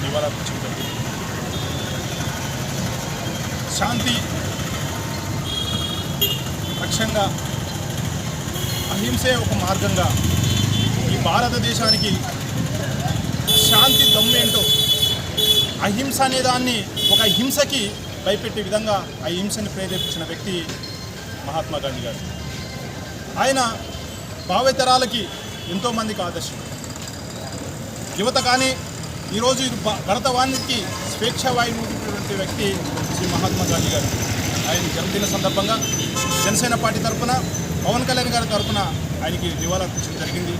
నివాళులర్పించడం జరిగింది. శాంతి లక్ష్యంగా అహింసే ఒక మార్గంగా ఈ భారతదేశానికి శాంతి దమ్మేంటో అహింస అనే దాన్ని ఒక హింసకి భయపెట్టే విధంగా ఆ హింసని ప్రేరేపించిన వ్యక్తి మహాత్మా గాంధీ గారు. ఆయన భావితరాలకి ఎంతోమందికి ఆదర్శం యువత కానీ ఈరోజు ఇది భరత వాణికి స్వేచ్ఛ వాయువు వ్యక్తి శ్రీ మహాత్మా గాంధీ గారు. ఆయన జన్మదిన సందర్భంగా జనసేన పార్టీ తరఫున పవన్ కళ్యాణ్ గారి తరఫున ఆయనకి నివాళులర్పించడం జరిగింది.